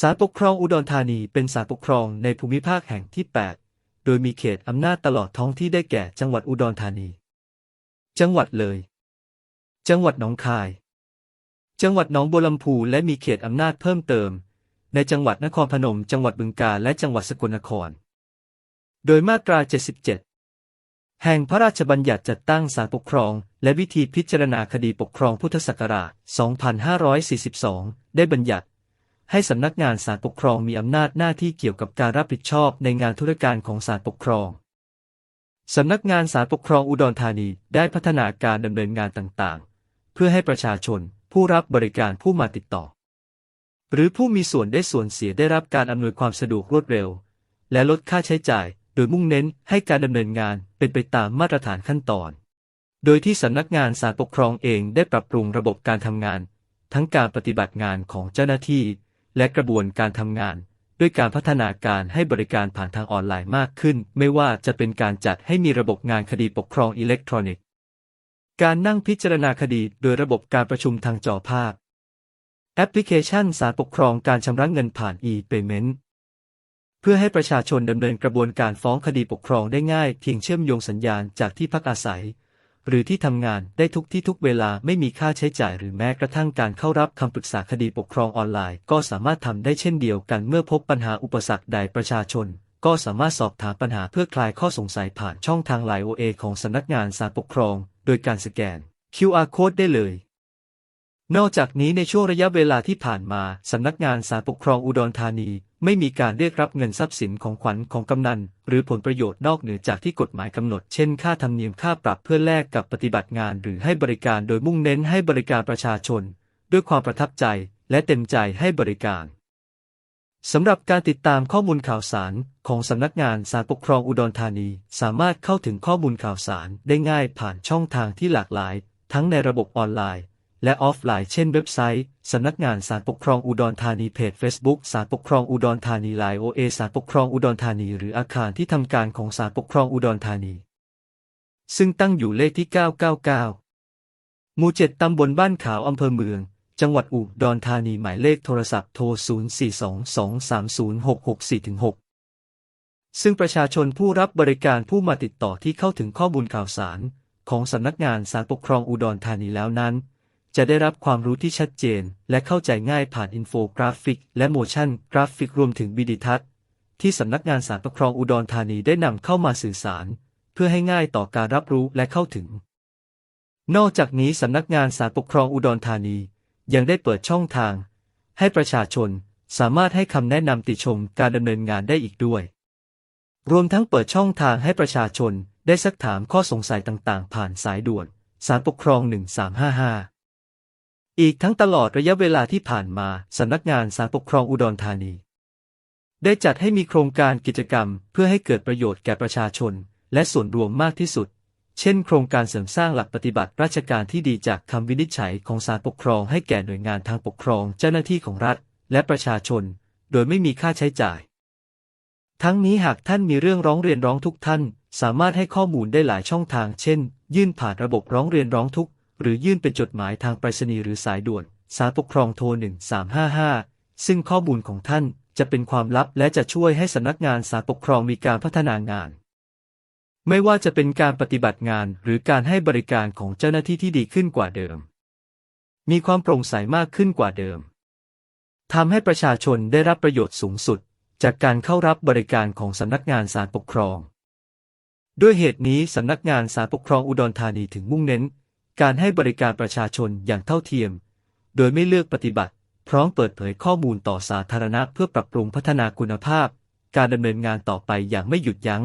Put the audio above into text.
ศาลปกครองอุดรธานีเป็นศาลปกครองในภูมิภาคแห่งที่ 8 โดยมีเขตอำนาจตลอดท้องที่ได้แก่จังหวัดอุดรธานี จังหวัดเลย จังหวัดหนองคาย จังหวัดหนองบัวลำพูและมีเขตอำนาจเพิ่มเติม ในจังหวัดนครพนม จังหวัดบึงกาฬและจังหวัดสกลนคร โดยมาตรา 77 แห่งพระราชบัญญัติจัดตั้งศาลปกครอง และวิธีพิจารณาคดีปกครองพุทธศักราช 2542 ได้บัญญัติ ให้สำนักงานศาลปกครองมีอำนาจหน้าที่เกี่ยวกับการรับผิดชอบในงานธุรการของศาลปกครองสำนักงานศาลปกครองอุดรธานีได้พัฒนาการดำเนินงานต่างๆ เพื่อให้ประชาชนผู้รับบริการผู้มาติดต่อ หรือผู้มีส่วนได้ส่วนเสียได้รับการอำนวยความสะดวกรวดเร็ว และลดค่าใช้จ่าย โดยมุ่งเน้นให้การดำเนินงานเป็นไปตามมาตรฐานขั้นตอน โดยที่สำนักงานศาลปกครองเองได้ปรับปรุงระบบการทำงาน ทั้งการปฏิบัติงานของเจ้าหน้าที่ และกระบวนการทำงาน ด้วยการพัฒนาการให้บริการผ่านทางออนไลน์มากขึ้น ไม่ว่าจะเป็นการจัดให้มีระบบงานคดีปกครองอิเล็กทรอนิกส์ การนั่งพิจารณาคดีโดยระบบการประชุมทางจอภาพ แอปพลิเคชันสารปกครองการชำระเงินผ่าน e-payment เพื่อให้ประชาชนดำเนินกระบวนการฟ้องคดีปกครองได้ง่ายเพียงเชื่อมโยงสัญญาณจากที่พักอาศัย หรือที่ทำงานได้ทุกที่ทุกเวลาไม่มีค่าใช้จ่ายหรือแม้กระทั่งการเข้ารับคำปรึกษาคดีปกครองออนไลน์ ก็สามารถทำได้เช่นเดียวกันเมื่อพบปัญหาอุปสรรคใดประชาชน ก็สามารถสอบถามปัญหาเพื่อคลายข้อสงสัยผ่านช่องทางไลน์ OA ของสำนักงานศาลปกครอง โดยการสแกน QR code ได้เลย นอกจากนี้ในช่วงระยะเวลาที่ผ่านมาสำนักงานศาลปกครองอุดรธานี ไม่มีการเรียกรับเงินทรัพย์สินของขวัญของกำนัน หรือผลประโยชน์นอกเหนือจากที่กฎหมายกำหนด เช่น ค่าธรรมเนียมค่าปรับเพื่อแลกกับปฏิบัติงานหรือให้บริการโดยมุ่งเน้นให้บริการประชาชน ด้วยความประทับใจและเต็มใจให้บริการสำหรับการติดตามข้อมูลข่าวสารของสำนักงานศาลปกครองอุดรธานี สามารถเข้าถึงข้อมูลข่าวสารได้ง่ายผ่านช่องทางที่หลากหลาย ทั้งในระบบออนไลน์ และออฟไลน์เช่นเว็บไซต์ สำนักงานศาลปกครองอุดรธานีเพจ Facebook ศาลปกครองอุดรธานีไลน์โอเอศาลปกครองอุดรธานีหรืออาคารที่ทำการของศาลปกครองอุดรธานี ซึ่งตั้งอยู่เลขที่ 999 หมู่ 7 ตำบลบ้านขาวอำเภอเมือง จังหวัดอุดรธานีหมายเลขโทรศัพท์โทร 0422306646ซึ่งประชาชนผู้รับบริการผู้มาติดต่อที่เข้าถึงข้อมูลข่าวสาร ของสำนักงานศาลปกครองอุดรธานีแล้วนั้น จะได้รับความรู้ที่ชัดเจน และเข้าใจง่ายผ่านอินโฟกราฟิก และโมชั่นกราฟิกรวมถึงวิดีทัศน์ ที่สำนักงานศาลปกครองอุดรธานีได้นำเข้ามาสื่อสาร เพื่อให้ง่ายต่อการรับรู้และเข้าถึง นอกจากนี้สำนักงานศาลปกครองอุดรธานี ยังได้เปิดช่องทาง ให้ประชาชนสามารถให้คำแนะนำติชมการดำเนินงานได้อีกด้วย รวมทั้งเปิดช่องทางให้ประชาชนได้ซักถามข้อสงสัยต่างๆ ผ่านสายด่วน สารปกครอง 1355 อีกทั้งตลอดระยะเวลาที่ผ่านมาสำนักงานสารปกครองอุดรธานี ได้จัดให้มีโครงการกิจกรรมเพื่อให้เกิดประโยชน์แก่ประชาชน และส่วนรวมมากที่สุด เช่น โครงการเสริมสร้างหลักปฏิบัติราชการที่ดีจากคำวินิจฉัยของศาลปกครองให้แก่หน่วยงานทางปกครองเจ้าหน้าที่ของรัฐ และประชาชน โดยไม่มีค่าใช้จ่าย ทั้งนี้หากท่านมีเรื่องร้องเรียนร้องทุกข์ท่าน สามารถให้ข้อมูลได้หลายช่องทาง เช่น ยื่นผ่านระบบร้องเรียนร้องทุกข์ หรือยื่นเป็นจดหมายทางไปรษณีย์หรือสายด่วนสารปกครองโทร 1355 ซึ่งข้อมูลของท่านจะเป็นความลับและจะช่วยให้สำนักงานสารปกครองมีการพัฒนางาน ไม่ว่าจะเป็นการปฏิบัติงานหรือการให้บริการของเจ้าหน้าที่ที่ดีขึ้นกว่าเดิม มีความโปร่งใสมากขึ้นกว่าเดิมทำให้ประชาชนได้รับประโยชน์สูงสุด จากการเข้ารับบริการของสำนักงานศาลปกครอง ด้วยเหตุนี้สำนักงานศาลปกครองอุดรธานีถึงมุ่งเน้น การให้บริการประชาชนอย่างเท่าเทียม โดยไม่เลือกปฏิบัติ พร้อมเปิดเผยข้อมูลต่อสาธารณะเพื่อปรับปรุงพัฒนาคุณภาพ การดำเนินงานต่อไปอย่างไม่หยุดยัง้ง